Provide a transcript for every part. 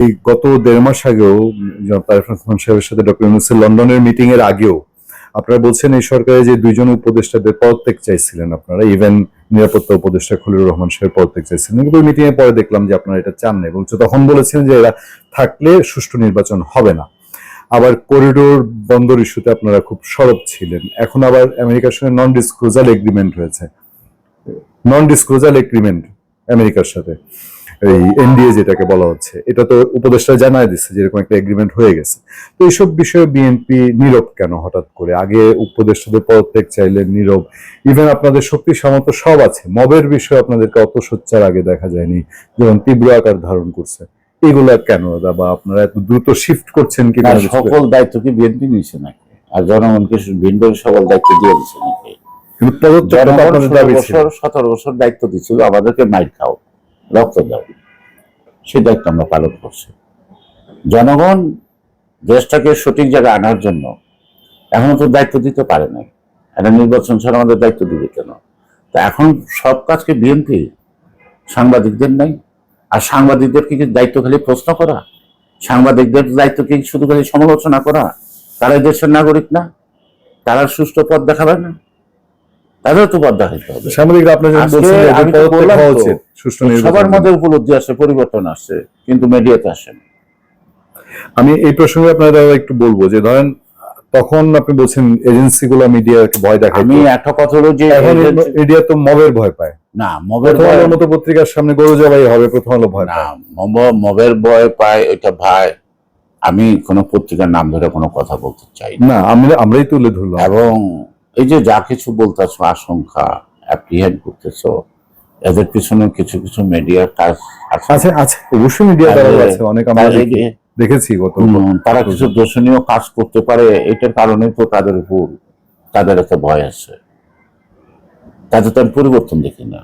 এই গত দেড় মাস আগেও সাহেবের সাথে ডক্টর ইউনুসের লন্ডনের মিটিং এর আগেও আপনারা বলছেন এই সরকারে যে দুইজন উপদেষ্টাদের পদত্যাগ চাইছিলেন আপনারা ইভেন নিরাপত্তা উপদেষ্টা খলিলুর রহমান সাহেব পদত্যাগ চাইছিলেন। কিন্তু মিটিং এর পরে দেখলাম যে আপনারা এটা চান না এবং তখন বলেছিলেন যে এরা থাকলে সুষ্ঠু নির্বাচন হবে না। আবার করিডোর বন্দর ইস্যুতে আপনারা খুব সরব ছিলেন। এখন আবার আমেরিকার সঙ্গে নন ডিসক্লোজাল এগ্রিমেন্ট হয়েছে নন ডিসক্লোজাল এগ্রিমেন্ট আমেরিকার সাথে। এই এনডিএ যেটাকে বলা হচ্ছে এটা তো উপদেষ্টা জানায় দিচ্ছে যেরকম একটা এগ্রিমেন্ট হয়ে গেছে। তো এইসব বিষয়ে বিএনপি নীরব কেন হঠাৎ করে? আগে উপদেষ্টাদের পদত্যাগ চাইলেন নীরব ইভেন আপনাদের শক্তি সামর্থ্য সব আছে মবের বিষয়ে আপনাদেরকে অত সোচ্চার আগে দেখা যায়নি যেমন তীব্র আকার ধারণ করছে। এগুলা কেন? বা আপনারা এত দ্রুত শিফট করছেন কি সকল দায়িত্ব কি বিএনপি নিচ্ছে নাকি? আর জনগণকে সকল দায়িত্ব দিয়ে দিচ্ছে নাকি? সতেরো বছর দায়িত্ব দিচ্ছিল আমাদেরকে মাইট খাও রক্ত দাও। সেই দায়িত্ব আমরা পালন করছি। জনগণ দেশটাকে সঠিক জায়গায় আনার জন্য এখনও তো দায়িত্ব দিতে পারে নাই। একটা নির্বাচন ছাড়া আমাদের দায়িত্ব দিবে কেন? তা এখন সব কাজকে বিএনপি সাংবাদিকদের নাই। আর সাংবাদিকদের কি দায়িত্ব খালি প্রশ্ন করা? সাংবাদিকদের দায়িত্ব কি শুধু খালি সমালোচনা করা? তারা দেশের নাগরিক না। তারা সুষ্ঠু পথ দেখাবে না। তাদেরও তো পথ দেখাতে হবে। সাংবাদিকরা আপনার বলছেন উচিত সুষ্ঠু সবার মধ্যে উপলব্ধি আসে পরিবর্তন আসছে কিন্তু মিডিয়াতে আসে না। আমি এই প্রসঙ্গে আপনারা একটু বলব যে ধরেন তখন আপনি বলছেন মিডিয়াকে ভয় দেখায় আমি একটা কথা হলো যে এখন মিডিয়া তো মবের ভয় পায়। না মবের ভয় মতো পত্রিকার সামনে গরু জবাই হবে প্রথম আলো ভয় না মবের ভয় পায় ওইটা ভাই আমি কোনো পত্রিকার নাম ধরে কোনো কথা বলতে চাই না। না আমরা আমরাই তুলে ধরলাম। এবং এই যে যা কিছু বলতেছো আশঙ্কা অ্যাপ্রিহেন্ড করতেছো এদের পিছনে কিছু কিছু মিডিয়ার কাজ আছে। আছে অবশ্যই মিডিয়া আছে অনেক আমরা দেখেছি গত তারা কিছু দর্শনীয় কাজ করতে পারে এটার কারণে তো তাদের উপর তাদের একটা ভয় আছে। তাদের তো আমি পরিবর্তন দেখি না।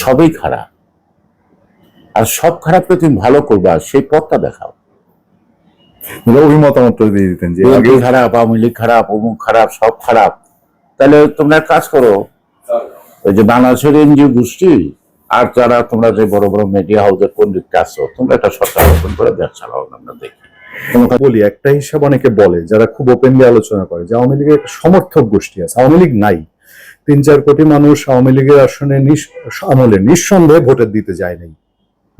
সবই খারাপ। আর সব খারাপকে তুমি ভালো করবা সেই পথটা দেখাও। দিয়ে দিতেন যে আগে খারাপ আওয়ামী লীগ খারাপ অমুক খারাপ সব খারাপ। তাহলে তোমরা কাজ করো ওই যে বাংলাদেশের এনজিও গোষ্ঠী আর যারা তোমরা যে বড় বড় মিডিয়া হাউসের পণ্ডিত আছো তোমরা একটা সরকার গঠন করে দেশ চালাও আমরা দেখি। বলি একটা হিসাব অনেকে বলে যারা খুব ওপেনলি আলোচনা করে যে আওয়ামী লীগের সমর্থক গোষ্ঠী আছে আওয়ামী লীগ নাই। তিন চার কোটি মানুষ আওয়ামী লীগের আসনে আমলে নিঃসন্দেহে ভোটের দিতে যায় নাই।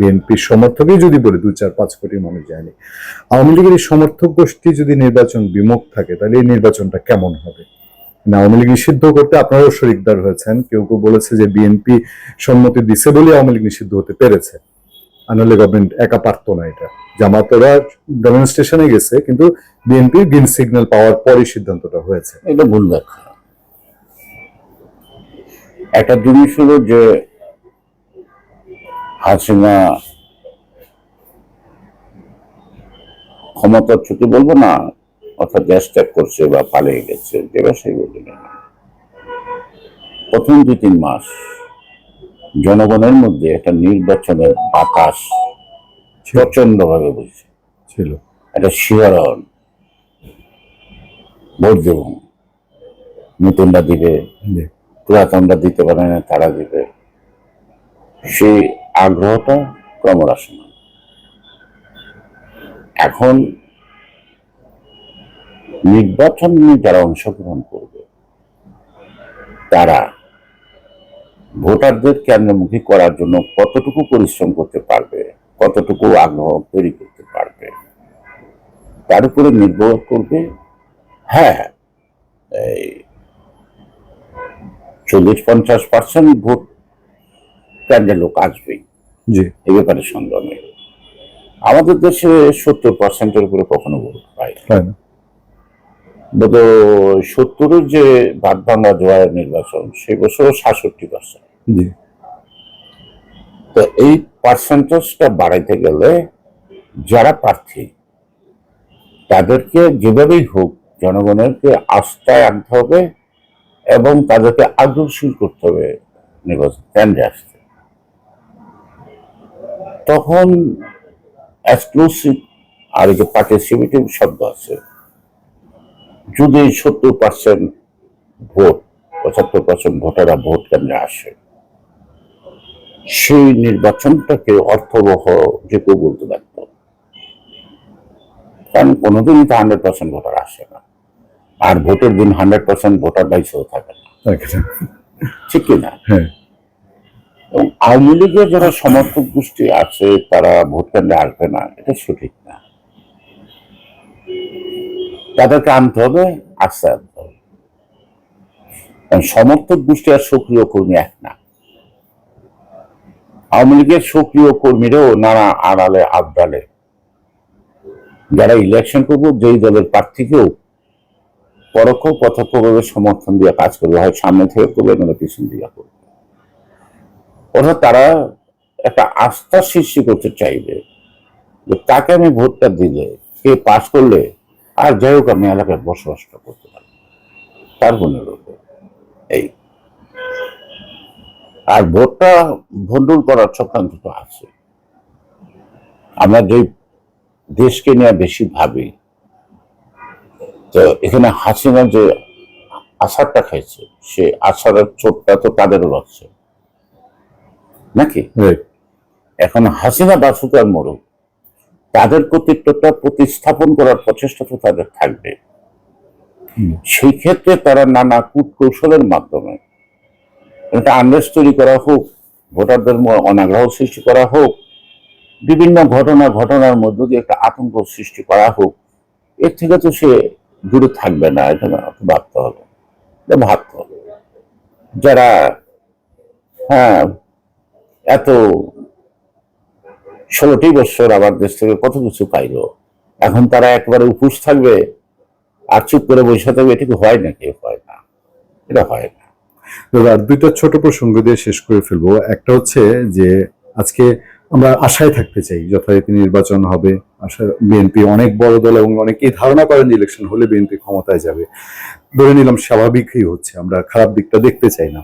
বিএনপির সমর্থকই যদি বলি দু চার পাঁচ কোটি মানুষ যায়নি, আওয়ামী লীগের সমর্থক গোষ্ঠী যদি নির্বাচন বিমুখ থাকে, তাহলে এই নির্বাচনটা কেমন হবে? আওয়ামী লীগ নিষিদ্ধ করতে আপনারাও শরিকদার হয়েছেন, কেউ কেউ বলেছে যে বিএনপি সম্মতি দিছে বলে আওয়ামী লীগ নিষিদ্ধ হতে পেরেছে। আনলে গভর্নমেন্ট একা পারতো না এটা। জামাতরা ডেমনস্ট্রেশনে গেছে, কিন্তু বিএনপির গ্রিন সিগন্যাল পাওয়ার পরই সিদ্ধান্তটা হয়েছে। এটা ভুল ব্যাখ্যা। একটা জিনিস হলো যে হাসিনা ক্ষমতার ছুটি বলব না অর্থাৎ দেশ ত্যাগ করছে বা পালিয়ে গেছে যে বলি না প্রথম দু তিন মাস জনগণের মধ্যে একটা নির্বাচনের বাতাস প্রচণ্ড ভাবে বইছে। ছিল। একটা শিহরণ ভোট দেব নতুনরা দিবে। পুরাতনরা দিতে পারে না তারা দিবে। সেই আগ্রহটা ক্রমহ্রাসমান এখন নির্বাচন নিয়ে যারা অংশগ্রহণ করবে, তারা ভোটারদের কেন্দ্রমুখী করার জন্য কতটুকু পরিশ্রম করতে পারবে, কতটুকু আগ্রহ তৈরি করতে পারবে, তার উপরে নির্ভর করবে হ্যাঁ এই চল্লিশ পঞ্চাশ পার্সেন্ট ভোট কেন্দ্রের লোক আসবেই জি। এ ব্যাপারে সন্দেহ নেই। আমাদের দেশে সত্তর পার্সেন্টের উপরে কখনো ভোট পায় না। গত সত্তরের যে ভাত ভাঙা জোয়ার নির্বাচন সেই বছর সাতষট্টি পার্সেন্ট তো এই পার্সেন্টেজটা বাড়াইতে গেলে যারা প্রার্থী তাদেরকে যেভাবেই হোক জনগণেরকে আস্থায় আনতে হবে এবং তাদেরকে আগ্রহশীল করতে হবে নির্বাচন কেন্দ্রে আসতে। তখন এক্সক্লুসিভ আর যে পার্টিসিপেটিভ শব্দ আছে যদি সত্তর পার্সেন্ট ভোট পঁচাত্তর পার্সেন্ট ভোটাররা ভোট কেন্দ্রে আসে সেই নির্বাচনটাকে অর্থবহ যে কেউ বলতে পারত কারণ কোনোদিনই তো হান্ড্রেড পার্সেন্ট ভোটার আসে না। আর ভোটের দিন হান্ড্রেড পার্সেন্ট ভোটার না। থাকে না। ঠিক কিনা হ্যাঁ। এবং আওয়ামী লীগের যারা সমর্থক গোষ্ঠী আছে, তারা ভোট কেন্দ্রে আসবে না, এটা সঠিক না। তাদেরকে আনতে হবে, আস্তে আনতে হবে। সমর্থক গোষ্ঠী আর সক্রিয় কর্মী এক না। আওয়ামী লীগের সক্রিয় কর্মীরাও নানা আড়ালে, আবডালে, যারা ইলেকশন করব, যেই দলের প্রার্থীকেও পরোক্ষ প্রত্যক্ষভাবে সমর্থন দিয়ে কাজ করবে, হয় সামনে থেকে করবে নয় পিছন দিয়ে করবে। অর্থাৎ তারা একটা আস্থা সৃষ্টি করতে চাইবে যে তাকে আমি ভোটটা দিলে, কে পাশ করলে, আর যাই হোক আমি এলাকায় বসবাসটা করতে পারব। তার মনের এই। আর ভোটটা ভণ্ডুল করার চক্রান্ত তো আছে। আমরা যে দেশকে নিয়ে বেশি ভাবি, তো এখানে হাসিনা যে আশারটা খাইছে, সে আশারের চোটটা তো তাদেরও লাগছে। নাকি? এখন হাসিনা বাসুক আর মরুক তাদের কর্তৃত্বটা প্রতিস্থাপন করার প্রচেষ্টা তো তাদের থাকবে। সেই ক্ষেত্রে তারা নানা কূটকৌশলের মাধ্যমে একটা আন্দাজ তৈরি করা হোক ভোটারদের অনাগ্রহ সৃষ্টি করা হোক বিভিন্ন ঘটনা ঘটনার মধ্য দিয়ে একটা আতঙ্ক সৃষ্টি করা হোক এর থেকে তো সে দূরে থাকবে না এটা না, ভাবতে হবে। ভাবতে হবে। যারা হ্যাঁ এত ষোলোটি বছর আবার দেশ থেকে কত কিছু পাইলো? এখন তারা একবারে উপোস থাকবে আর চুপ করে বসে থাকবে, এটা কি হয় নাকি? হয় না। এটা হয় না। দুইটা ছোট প্রসঙ্গ দিয়ে শেষ করে ফেলব। একটা হচ্ছে যে, আজকে আমরা আশায় থাকতে চাই যথারীতি নির্বাচন হবে। আশা, বিএনপি অনেক বড় দল এবং অনেকেই ধারণা করেন যে ইলেকশন হলে বিএনপি ক্ষমতায় যাবে। ধরে নিলাম স্বাভাবিকই হচ্ছে, আমরা খারাপ দিকটা দেখতে চাই না।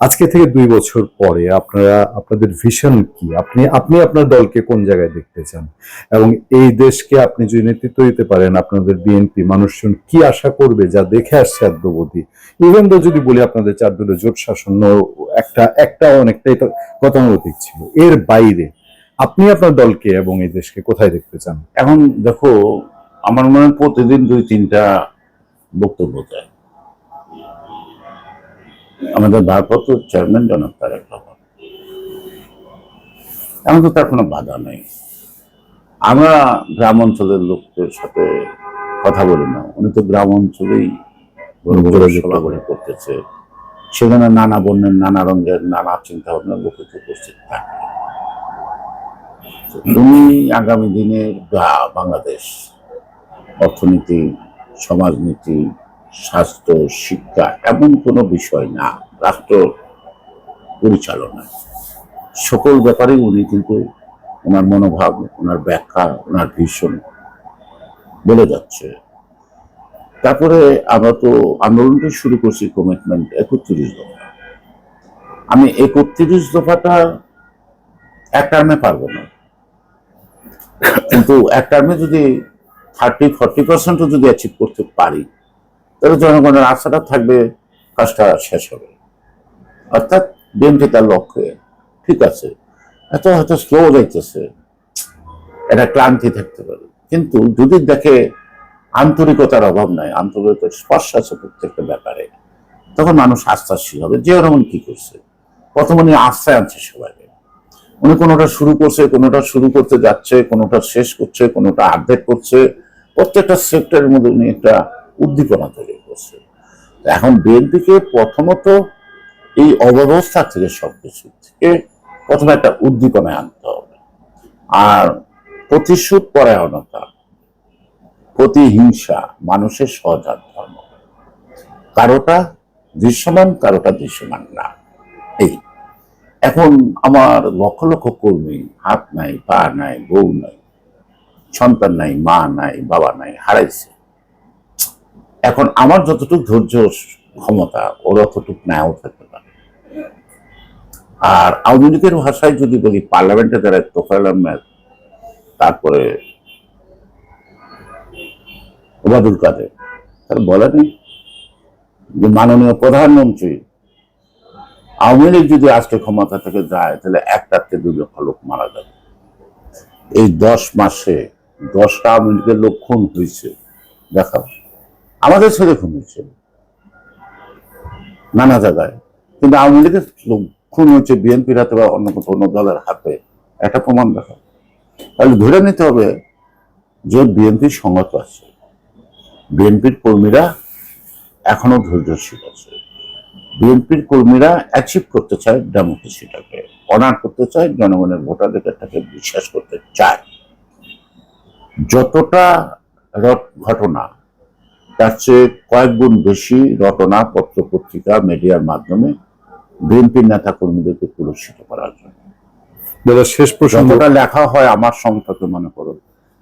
আজকে থেকে দুই বছর পরে আপনারা, আপনাদের ভিশন কি? আপনি আপনি আপনার দলকে কোন জায়গায় দেখতে চান? এবং এই দেশকে আপনি যদি নেতৃত্ব দিতে পারেন, আপনাদের বিএনপি মানুষজন কি আশা করবে যা দেখে আসছে আদ্যবধি ইভেন তো যদি বলি আপনাদের চার দলীয় জোট শাসন একটা একটা অনেকটাই গতানুগতিক ছিল। এর বাইরে আপনি আপনার দলকে এবং এই দেশকে কোথায় দেখতে চান? এখন দেখো, আমার মনে হয় প্রতিদিন দুই, তিনটা বক্তব্য দেয়। আমাদের ভারপ্রাপ্ত চেয়ারম্যান জনাব তারেক রহমান। তো তার কোনো বাধা নেই। আমরা গ্রাম অঞ্চলের লোকদের সাথে কথা বলি না। উনি তো গ্রাম অঞ্চলেই সভাগুলি করতেছে। সেখানে নানা বর্ণের নানা রঙের নানা চিন্তা ভাবনার লোক উপস্থিত থাকে। উনি আগামী দিনের বাংলাদেশ অর্থনীতি সমাজনীতি স্বাস্থ্য, শিক্ষা এমন কোনো বিষয় না, রাষ্ট্র পরিচালনা। সকল ব্যাপারে উনি কিন্তু ওনার মনোভাব, ওনার ব্যাখ্যা, ওনার ভীষণ বলে যাচ্ছে। তারপরে আমরা তো আন্দোলনটা শুরু করছি কমিটমেন্ট একত্রিশ দফা। আমি একত্রিশ দফাটা এক টার্মে পারব না। কিন্তু এক টার্মে যদি থার্টি ফর্টি পার্সেন্টও যদি অ্যাচিভ করতে পারি তাহলে জনগণের আশাটা থাকবে, কাজটা শেষ হবে। অর্থাৎ বিএনপি তার লক্ষ্যে। ঠিক আছে, এত হয়তো স্লো যাইতেছে, এটা ক্লান্তি থাকতে পারে। কিন্তু যদি দেখে আন্তরিকতার অভাব নাই, আন্তরিকতার স্পর্শ আছে প্রত্যেকটা ব্যাপারে, তখন মানুষ আস্থাশীল হবে। যে রকম কি করছে? প্রথম উনি আস্থায় আনছে সবাইকে। উনি কোনোটা শুরু করছে, কোনোটা শুরু করতে যাচ্ছে, কোনোটা শেষ করছে, কোনোটা আর্ধেক করছে। প্রত্যেকটা সেক্টরের মধ্যে উনি একটা উদ্দীপনা তৈরি করছে। এখন বিএনপিকে প্রথমত এই অব্যবস্থা থেকে সবকিছু থেকে প্রথমে একটা উদ্দীপনায় আনতে হবে। আর প্রতিশোধ পরায়ণতা, প্রতিহিংসা, মানুষের সহজাত ধর্ম, কারোটা দৃশ্যমান কারোটা দৃশ্যমান না। এই। এখন আমার লক্ষ লক্ষ কর্মী, হাত নাই, পা নাই, বউ নাই, সন্তান নাই, মা নাই, বাবা নাই, হারাইছে। এখন আমার যতটুকু ধৈর্য, ক্ষমতা ওর অতটুকু নাও থাকতে পারে আর আওয়ামী লীগের ভাষায় যদি বলি, পার্লামেন্টে যারা তোফায়েল আহমেদ, তারপরে ওবায়দুল কাদের, তার বলা নেই। যে মাননীয় প্রধানমন্ত্রী, আওয়ামী লীগ যদি আজকে ক্ষমতা থেকে যায়, তাহলে একটাতে দুই লক্ষ লোক মারা যাবে। এই দশ মাসে দশটা আওয়ামী লীগের লোক খুন হয়েছে, দেখাও। আমাদের ছেলে খুন হয়েছে। নানা জায়গায়। কিন্তু আওয়ামী লীগের খুন হচ্ছে বিএনপির হাতে বা অন্য কোথাও অন্য দলের হাতে। একটা প্রমাণ দেখা তাহলে ধরে নিতে হবে যে বিএনপির সংগত আছে। বিএনপির কর্মীরা এখনও ধৈর্যশীল আছে। বিএনপির কর্মীরা অ্যাচিভ করতে চায় ডেমোক্রেসিটাকে অনার করতে চায় জনগণের ভোটাধিকারটাকে বিশ্বাস করতে চায়। যতটা ঘটনা তার চেয়ে কয়েক গুণ বেশি রটনা পত্র পত্রিকা মিডিয়ার মাধ্যমে বিএনপির নেতা কর্মীদেরকে পুরস্কৃত করার জন্য। দাদা শেষ প্রসঙ্গ। যতটা লেখা হয় আমার সম্পর্কে মনে করো।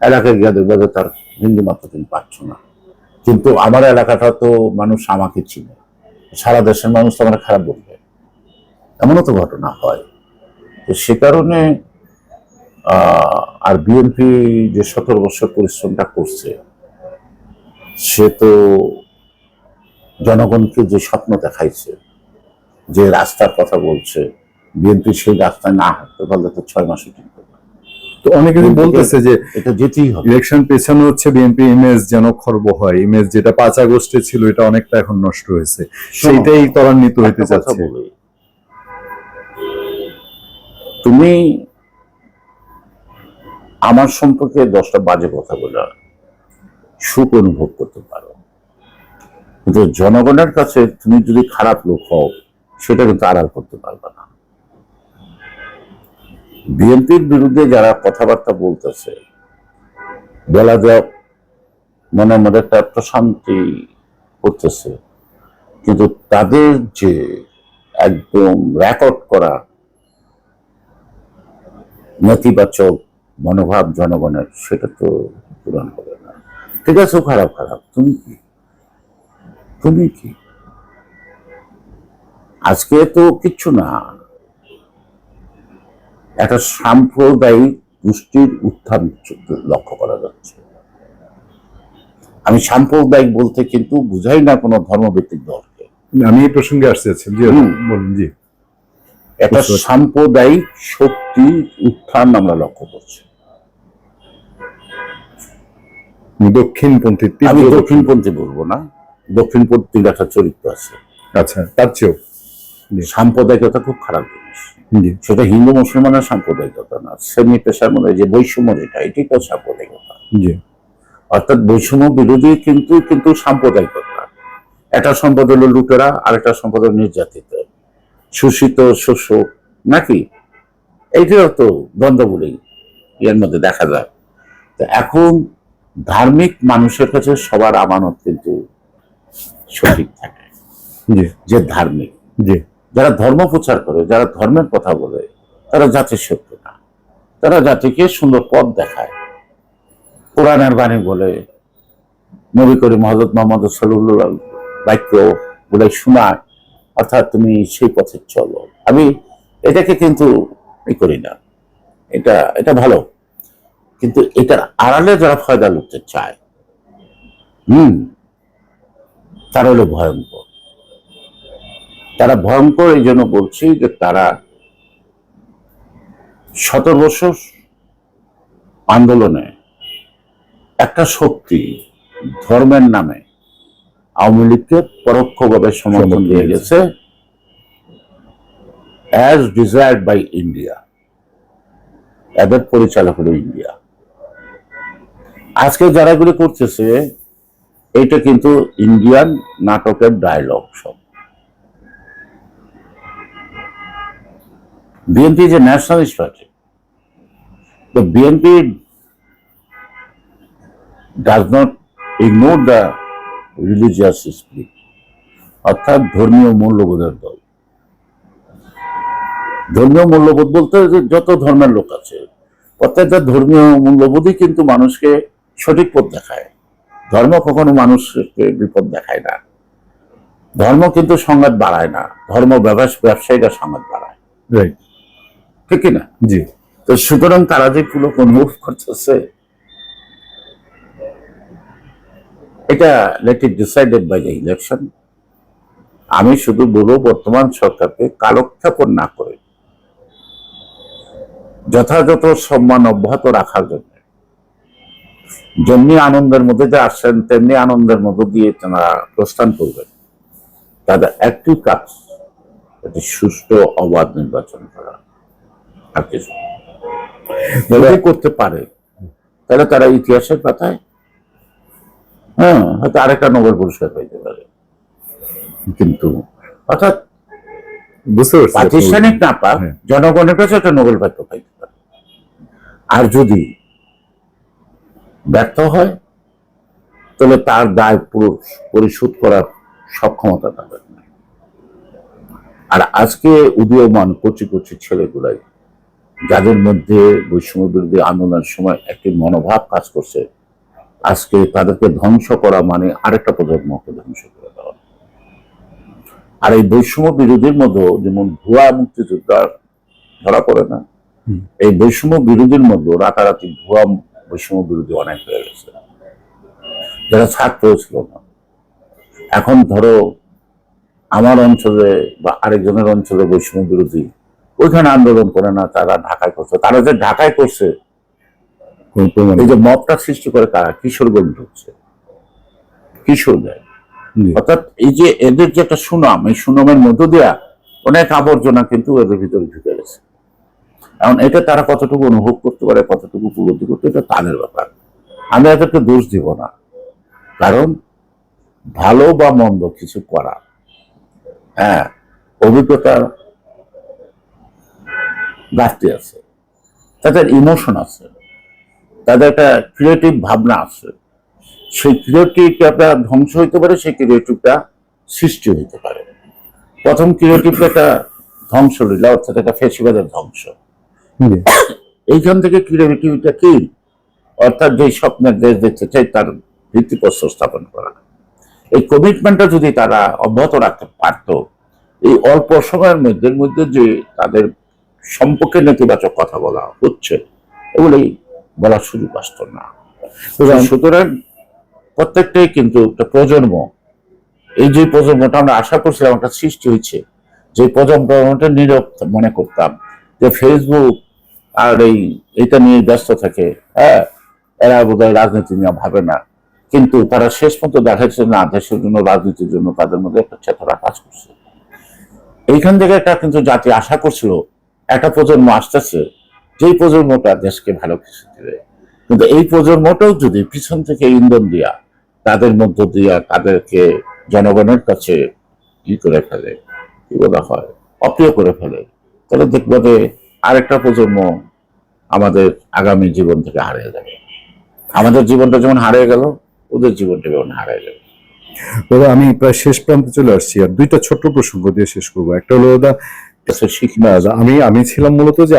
এলাকায় গিয়ে দেখবে যে তার হিন্দি মাত্র তিনি পাচ্ছ না। কিন্তু আমার এলাকাটা তো মানুষ আমাকে চিনে। সারা দেশের মানুষ তো আমার খারাপ বলবে এমনও তো ঘটনা হয়। তো সে কারণে আহ, আর বিএনপি যে সতেরো বছর পরিশ্রমটা করছে সে তো জনগণকে যে স্বপ্ন দেখাইছে যে রাস্তার কথা বলছে বিএনপি সেই রাস্তায় না হাঁটতে পারলে তো ছয় মাসে না। তো অনেকে বলতেছে যে এটা যেতেই হবে। ইলেকশন পেছানো হচ্ছে বিএনপি ইমেজ যেন খর্ব হয়। ইমেজ যেটা পাঁচ আগস্টে ছিল এটা অনেকটা এখন নষ্ট হয়েছে। সেইটাই ত্বরান্বিত হইতে কথা তুমি আমার সম্পর্কে দশটা বাজে কথা বলে। সুখ অনুভব করতে পারো। কিন্তু জনগণের কাছে তুমি যদি খারাপ লোক হও, সেটা কিন্তু আড়াল করতে পারবে না। বিএনপির বিরুদ্ধে যারা কথাবার্তা বলতেছে, বেলা দেওয়া মনের মধ্যে একটা প্রশান্তি করতেছে। কিন্তু তাদের যে একদম রেকর্ড করা নেতিবাচক মনোভাব জনগণের, সেটা তো পূরণ হবে না। ঠিক আছে খারাপ খারাপ। তুমি কি? তুমি কি? আজকে তো কিচ্ছু না। একটা সাম্প্রদায়িক গোষ্ঠীর উত্থান লক্ষ্য করা যাচ্ছে। আমি সাম্প্রদায়িক বলতে কিন্তু বুঝাই না কোনো ধর্মভিত্তিক দলকে। আমি এই প্রসঙ্গে আসতে চাচ্ছি বলুন জি। একটা সাম্প্রদায়িক শক্তি উত্থান আমরা লক্ষ্য করছি। দক্ষিণপন্থী আমি দক্ষিণপন্থী বলব না। দক্ষিণপন্থীর একটা চরিত্র আছে। আচ্ছা তার চেয়েও। সাম্প্রদায়িকতা খুব খারাপ জিনিস। সেটা হিন্দু মুসলমানের সাম্প্রদায়িকতা না। শ্রেণি পেশার মধ্যে যে বৈষম্য যেটা এটি তো সাম্প্রদায়িকতা। জি। অর্থাৎ বৈষম্য বিরোধী কিন্তু কিন্তু সাম্প্রদায়িকতা। একটা সম্পদ হলো লুটেরা আরেকটা সম্পদ হলো নির্যাতিত। শোষিত শোষক নাকি? এইটাও তো দ্বন্দ্বগুলি এর মধ্যে দেখা যায়। তো এখন ধার্মিক মানুষের কাছে সবার আমানত কিন্তু সঠিক থাকে। যে ধার্মিক। যারা ধর্ম প্রচার করে যারা ধর্মের কথা বলে তারা জাতির শত্রু না। তারা জাতিকে সুন্দর পথ দেখায়। কোরআনের বাণী বলে নবী করিম হজরত মোহাম্মদ সাল্লাহ বাক্য বলে শোনায় অর্থাৎ তুমি সেই পথে চলো। আমি এটাকে কিন্তু করি না। এটা এটা ভালো। কিন্তু এটার আড়ালে যারা ফয়দা লুটতে চায় হুম তারা হলো ভয়ঙ্কর। তারা ভয়ঙ্কর এই জন্য বলছি যে তারা সতেরো বছর আন্দোলনে একটা শক্তি ধর্মের নামে আওয়ামী লীগকে পরোক্ষভাবে সমর্থন দিয়ে গেছে। অ্যাজ ডিজায়ার্ড বাই ইন্ডিয়া এদের পরিচালক হলো ইন্ডিয়া আজকে যারা এগুলো করতেছে এটা কিন্তু ইন্ডিয়ান নাটকের ডায়লগ সব বিএনপি যে a nationalist তো BNP BNP not ignore the religious spirit. অর্থাৎ ধর্মীয় মূল্যবোধের দল ধর্মীয় মূল্যবোধ বলতে যত ধর্মের লোক আছে, প্রত্যেকটা ধর্মীয় মূল্যবোধই কিন্তু মানুষকে সঠিক পথ দেখায়। ধর্ম কখনো মানুষকে বিপদ দেখায় না। ধর্ম কিন্তু সংঘাত বাড়ায় না। ধর্ম ব্যবসা ব্যবসায়ীরা সংঘাত বাড়ায়। ঠিক না? জি। তো সুতরাং তারা যে পুরো মুভ করতেছে এটা let it decided by the election আমি শুধু বলব বর্তমান সরকারকে কালক্ষেপণ না করে যথাযথ সম্মান অব্যাহত রাখার জন্য যেমনি আনন্দের মধ্যে যে আসছেন তেমনি আনন্দের মধ্য দিয়ে তারা প্রস্থান করবেন। তাদের একটি কাজ একটি সুষ্ঠু অবাধ নির্বাচন করা। আর কিছু যদি করতে পারে তাহলে তারা ইতিহাসের পাতায় হ্যাঁ হয়তো আরেকটা নোবেল পুরস্কার পাইতে পারে। কিন্তু অর্থাৎ প্রাতিষ্ঠানিক না পাক হ্যাঁ। জনগণের কাছে একটা নোবেল প্রাপ্য পাইতে পারে। আর যদি ব্যর্থ হয় তাহলে তার দায় পুরো পরিশোধ করার সক্ষমতা তাদের নেই। আর আজকে উদীয়মান কচি কচি ছেলেগুলাই যাদের মধ্যে বৈষম্য বিরোধী আন্দোলনের সময় একটি মনোভাব কাজ করছে আজকে তাদেরকে ধ্বংস করা মানে আরেকটা প্রজন্মকে ধ্বংস করে দেওয়া। আর এই বৈষম্য বিরোধীর মধ্যে যেমন ভুয়া মুক্তিযোদ্ধা ধরা পড়ে না এই বৈষম্য বিরোধীর মধ্যে রাতারাতি ভুয়া বৈষম্য বিরোধী অনেক হয়ে গেছে। যারা ছাত্র ছিল না। এখন ধরো আমার অঞ্চলে বা আরেকজনের অঞ্চলে বৈষম্য বিরোধী ওইখানে আন্দোলন করে না তারা ঢাকায় করছে। তারা যে ঢাকায় করছে এই যে মবটা সৃষ্টি করে কারা? কিশোরগঞ্জ ঢুকছে জি। অর্থাৎ এই যে এদের যে একটা সুনাম এই সুনামের মধ্য দিয়া অনেক আবর্জনা কিন্তু এদের ভিতরে ঢুকে গেছে। এখন এটা তারা কতটুকু অনুভব করতে পারে, কতটুকু উপলব্ধি করতে এটা তাদের ব্যাপার। আমি এদেরকে দোষ দিব না। কারণ ভালো বা মন্দ কিছু করা হ্যাঁ অভিজ্ঞতা ঘাটতি আছে, তাদের ইমোশন আছে, তাদের একটা ক্রিয়েটিভ ভাবনা আছে। সেই ক্রিয়েটিভটা ধ্বংস হইতে পারে, সেই ক্রিয়েটিভটা সৃষ্টি হইতে পারে। প্রথম ক্রিয়েটিভটা একটা ধ্বংস লীলা অর্থাৎ একটা ফেসিবাদের ধ্বংস। এইখান থেকে ক্রিয়েটিভিটা কি? অর্থাৎ যে স্বপ্নের দেশ দেখতে চাই তার ভিত্তিপ্রস্তর স্থাপন করা। এই কমিটমেন্টটা যদি তারা অব্যাহত রাখতে পারত এই অল্প সময়ের মধ্যে মধ্যে যে তাদের সম্পর্কে নেতিবাচক কথা বলা হচ্ছে এগুলি বলার সুযোগ আসতো না। সুতরাং প্রত্যেকটাই কিন্তু একটা প্রজন্ম। এই যে প্রজন্মটা আমরা আশা করছিলাম একটা সৃষ্টি হয়েছে। যে প্রজন্মটা নীরব মনে করতাম যে ফেসবুক আর এই, এটা নিয়ে ব্যস্ত থাকে। হ্যাঁ এরা বোধহয় রাজনীতি নিয়ে ভাবে না। কিন্তু তারা শেষ পর্যন্ত দেখাচ্ছে না, দেশের জন্য, রাজনীতির জন্য তাদের মধ্যে একটা চেতনা কাজ করছে। এইখান থেকে একটা কিন্তু জাতি আশা করছিল, একটা প্রজন্ম আসতেছে, যেই প্রজন্মটা দেশকে ভালো কিছু দেবে। কিন্তু এই প্রজন্মটাও যদি পিছন থেকে ইন্ধন দিয়া, তাদের মধ্য দিয়া তাদেরকে জনগণের কাছে কি করে ফেলে? কি বলা হয়? অপ্রিয় করে ফেলে। তাহলে দেখব যে আরেকটা প্রজন্ম আমাদের আগামী জীবন থেকে হারিয়ে যাবে। আমাদের জীবনটা যেমন হারিয়ে গেল ওদের জীবনটা যেমন হারিয়ে যাবে দাদা আমি প্রায় শেষ প্রান্তে চলে আসছি আর দুইটা ছোট্ট প্রসঙ্গ দিয়ে শেষ করব। একটা হলো দাদা আমি আমি ছিলাম মূলত যে।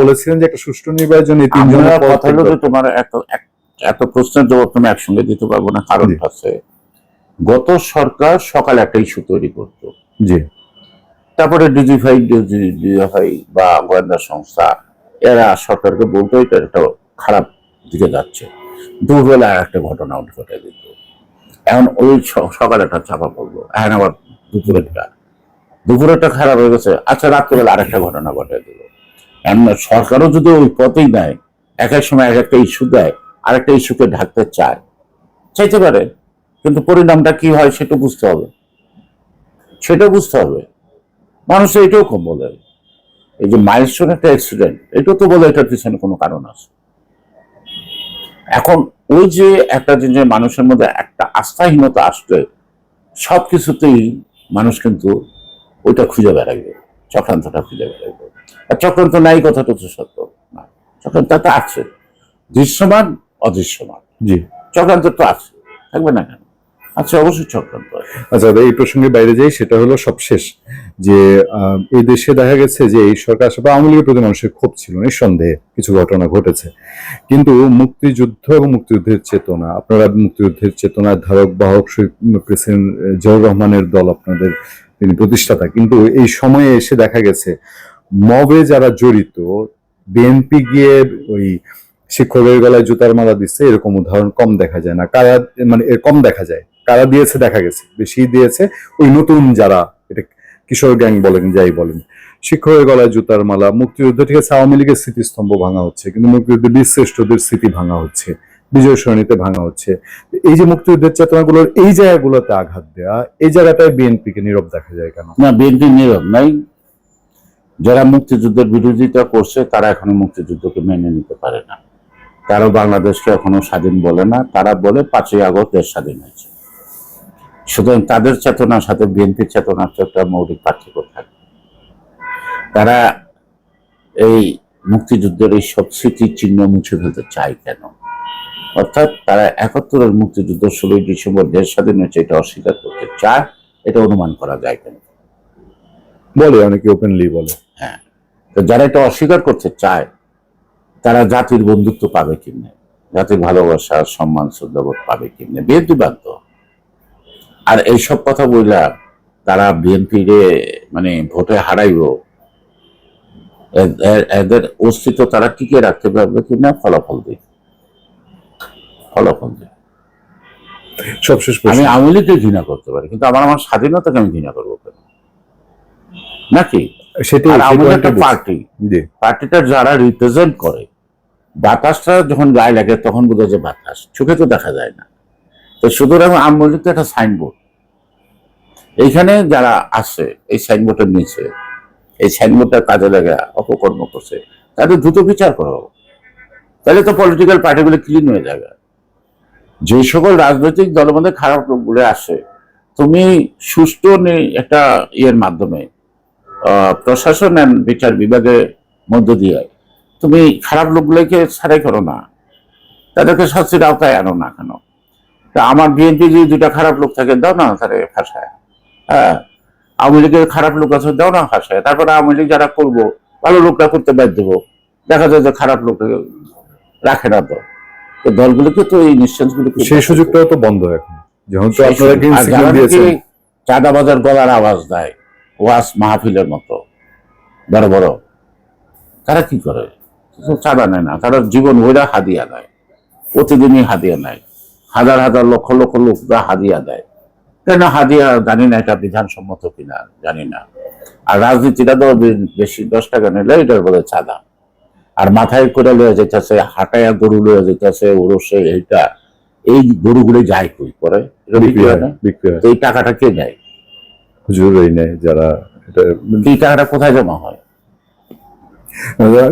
বলেছিলেন যে একটা সুষ্ঠু নির্বাচন এই তিনজনের কথা হলো যে তোমার এত এত প্রশ্নের জবাব তুমি একসঙ্গে দিতে পারব না কারণ। হচ্ছে গত সরকার সকালে একটা ইস্যু তৈরি করতো। জি। তারপরে ডিজিফাই ডিজিফাই বা গোয়েন্দা সংস্থা এরা সরকারকে বলতো এটা একটা খারাপ দিকে যাচ্ছে। দুবেলা আর একটা ঘটনা ঘটে দিত এখন ওই সকালে একটা চাপা পড়ল। এখন আবার দুপুরেরটা দুপুরেরটা খারাপ হয়ে গেছে। আচ্ছা রাত্রিবেলা আরেকটা ঘটনা ঘটে দিল এমন সরকারও যদি ওই পথেই নেয়, এক এক সময় এক একটা ইস্যু দেয়, আরেকটা ইস্যুকে ঢাকতে চায়, চাইতে পারে। কিন্তু পরিণামটা কি হয় সেটা বুঝতে হবে। সেটা বুঝতে হবে। মানুষ এটাও কম বলে। এই যে মাইলস্টোন একটা অ্যাক্সিডেন্ট এটাও তো বলে এটার পিছনে কোনো কারণ আছে। এখন ওই যে একটা জিনিস মানুষের মধ্যে একটা আস্থাহীনতা আসলে সব কিছুতেই মানুষ কিন্তু ওইটা খুঁজে বেড়াবে চক্রান্তটা খুঁজে বেড়াবে আর চক্রান্ত নাই কথাটা তো সত্য না। চক্রান্তটা আছে দৃশ্যমান অদৃশ্যমান। জি। চক্রান্ত তো আছে থাকবে না কেন? আচ্ছা অবশ্যই চক্রান্ত আচ্ছা এই প্রসঙ্গে বাইরে যাই, সেটা হলো সবশেষ যে এই দেশে দেখা গেছে যে, এই সরকার আসলে আওয়ামী লীগের প্রতি মানুষের ক্ষোভ ছিল, নিঃসন্দেহে কিছু ঘটনা ঘটেছে। কিন্তু মুক্তিযুদ্ধ এবং মুক্তিযুদ্ধের চেতনা, আপনারা মুক্তিযুদ্ধের চেতনার ধারক, বাহক প্রেসিডেন্ট জিয়াউর রহমানের দল আপনাদের তিনি প্রতিষ্ঠাতা। কিন্তু এই সময়ে এসে দেখা গেছে, মবে যারা জড়িত, বিএনপি গিয়ে ওই শিক্ষকের গলায় জুতার মালা দিচ্ছে, এরকম উদাহরণ কম দেখা যায় না। কারা মানে কম দেখা যায়। কারা দিয়েছে দেখা গেছে। বেশি দিয়েছে ওই নতুন যারা, এটা কিশোর গ্যাং বলেন, যাই বলেন। শিক্ষকের গলায় জুতার মালা, মুক্তিযুদ্ধ ঠিক আছে, আওয়ামী লীগের স্মৃতিস্তম্ভ ভাঙা হচ্ছে, কিন্তু মুক্তিযুদ্ধে বীর শ্রেষ্ঠদের স্মৃতি ভাঙা হচ্ছে, বিজয় সরণিতে ভাঙা হচ্ছে। এই যে মুক্তিযুদ্ধের চেতনাগুলোর এই জায়গাগুলোতে আঘাত দেয়া, এই জায়গাটায় বিএনপিকে নীরব দেখা যায় কেন? না, বিএনপি নীরব নাই। যারা মুক্তিযুদ্ধের বিরোধিতা করছে, তারা এখনও মুক্তিযুদ্ধকে মেনে নিতে পারে না। তারা বাংলাদেশকে এখনও স্বাধীন বলে না, তারা বলে পাঁচই আগস্ট দেশ স্বাধীন হয়েছে। সুতরাং তাদের চেতনার সাথে বিএনপির চেতনার একটা মৌলিক পার্থক্য থাকে। তারা এই মুক্তিযুদ্ধের এই সব স্মৃতির চিহ্ন মুছে ফেলতে চায় কেন? অর্থাৎ তারা একাত্তরের মুক্তিযুদ্ধ ষোলোই ডিসেম্বর দেশ স্বাধীন হয়েছে এটা অস্বীকার করতে চায় এটা অনুমান করা যায় কেন? বলে অনেকে ওপেনলি বলে। হ্যাঁ তো যারা এটা অস্বীকার করতে চায় তারা জাতির বন্ধুত্ব পাবে কিনে? জাতির ভালোবাসা সম্মান শ্রদ্ধাবোধ পাবে কিনে? বিএনপি বাধ্য। আর এইসব কথা বললা তারা বিএনপি রে মানে ভোটে হারাইব এদের অস্তিত্ব তারা টিকে রাখতে পারবে কিনা? ফলাফল দিক ফলাফল দিক সবশেষ আমি আওয়ামী লীগকে ঘৃণা করতে পারি কিন্তু আমার আমার স্বাধীনতাকে আমি ঘৃণা করব কেন? নাকি? সেটাই একটা পার্টি। পার্টিটা যারা রিপ্রেজেন্ট করে বাতাসটা যখন গায়ে লাগে তখন বোঝা যায় বাতাস চোখে তো দেখা যায় না। তো সুতরাং আওয়ামী একটা সাইনবোর্ড এইখানে যারা আছে এই সাইনবোর্ডের নিচে এই সাইনবোর্ডটা কাজে লাগে অপকর্ম করছে, তাদের দ্রুত বিচার করো তাহলে তো পলিটিক্যাল পার্টিগুলো ক্লিন হয়ে যাবে। যে সকল রাজনৈতিক দলের মধ্যে খারাপ লোকগুলো আসে, তুমি সুষ্ঠু একটা ইয়ের মাধ্যমে প্রশাসন and বিচার বিভাগের মধ্য দিয়ে তুমি খারাপ লোকগুলোকে ছাড়াই করো না। তাদেরকে শাস্তির আওতায় আনো না কেন? তা আমার বিএনপি যদি দুটা খারাপ লোক থাকে দাও না তাদের ফাঁসায়। হ্যাঁ? আওয়ামী লীগের খারাপ লোক আছে দাও না ফাঁসায়। তারপরে আওয়ামী লীগ যারা করব ভালো লোকটা করতে বাধ্য দেখা যায় যে খারাপ লোক রাখে না তো। দলগুলোকে তো এই নিঃশ্বাসগুলো সেই সুযোগটাও তো বন্ধ এখন। যেহেতু আপনারা চাঁদাবাজার গলার আওয়াজ দেয় ওয়াজ মাহফিলের মতো বড় বড় তারা কি করে? চাঁদা নেয় না তারা জীবন ওইরা হাদিয়া নেয় প্রতিদিনই হাদিয়া নেয়। হাজার হাজার লক্ষ লক্ষ লোক যা হাদিয়া দেয়। কেন হাদিয়া জানি না এটা বিধানসম্মত কিনা জানি না। আর রাজনীতিটা তো বেশি দশ টাকা নিলে এটার বলে চাঁদা। আর মাথায় করে লয়ে যেতেছে হাটায়া গরু লয়ে যেতেছে ওরসে এইটা। এই গরুগুলো যায় কই করে বিক্রি বিক্রি না? বিক্রি তো এই টাকাটা কে নেয়? হুজুরই নেয় যারা এটা এই টাকাটা কোথায় জমা হয়?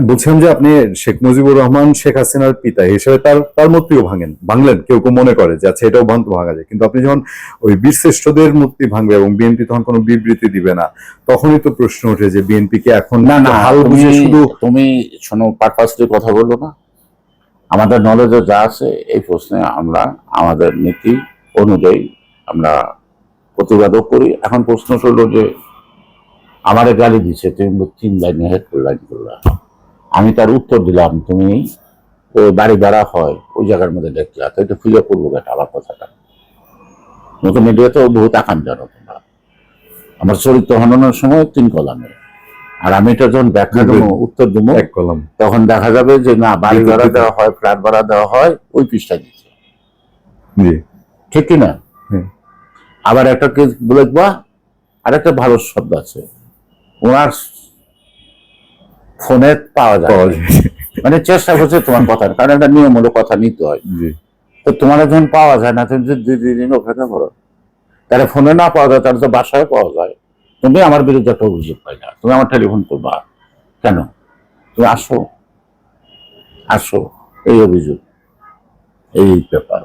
বলছিলাম যে আপনি শেখ মুজিবুর রহমান শেখ হাসিনার পিতা হিসেবে তার তার মূর্তিও ভাঙেন ভাঙলেন কেউ কেউ মনে করে যে আচ্ছা এটাও ভাঙতে ভাঙা যায়। কিন্তু আপনি যখন ওই বীরশ্রেষ্ঠদের মূর্তি ভাঙবে এবং বিএনপি তখন কোনো বিবৃতি দিবে না তখনই তো প্রশ্ন ওঠে যে বিএনপি কে এখন না না হাল তুমি বুঝে শুধু তুমি শোনো পারপাসলি কথা বলল না। আমাদের নলেজে যা আছে এই প্রশ্নে আমরা আমাদের নীতি অনুযায়ী আমরা প্রতিবাদও করি। এখন প্রশ্ন হলো যে আমারে গালি দিছে তুমি তিন লাইনে লাইন করলা। আমি তার উত্তর দিলাম তুমি ওই বাড়ি ভাড়া হয় ওই জায়গার মধ্যে দেখলা। তো এটা খুঁজে করব এটা আমার কথাটা। নতুন মিডিয়া তো বহুত আকাম জানো তোমরা। আমার চরিত্র হননের সময় তিন কলামে। আর আমি এটা যখন ব্যাখ্যা দেবো উত্তর দেবো এক কলম। তখন দেখা যাবে যে না বাড়ি ভাড়া দেওয়া হয় ফ্ল্যাট ভাড়া দেওয়া হয় ওই পৃষ্ঠা দিচ্ছে ঠিক কি না হুম। আবার একটা কে বলেবা আর একটা ভালো শব্দ আছে। ওনার ফোনে পাওয়া যায়। মানে চেষ্টা করছে তোমার কথা কারণ একটা নিয়মমূলক কথা নিতে হয়। তো তোমার যখন পাওয়া যায় না তুমি যদি দুই দুই দিন অপেক্ষা করো তাহলে ফোনে না পাওয়া যায় তাহলে তো বাসায় পাওয়া যায়। তুমি আমার বিরুদ্ধে একটা অভিযোগ পাই না তুমি আমার টেলিফোন করবা। কেন? তুমি আসো। আসো এই অভিযোগ এই ব্যাপার।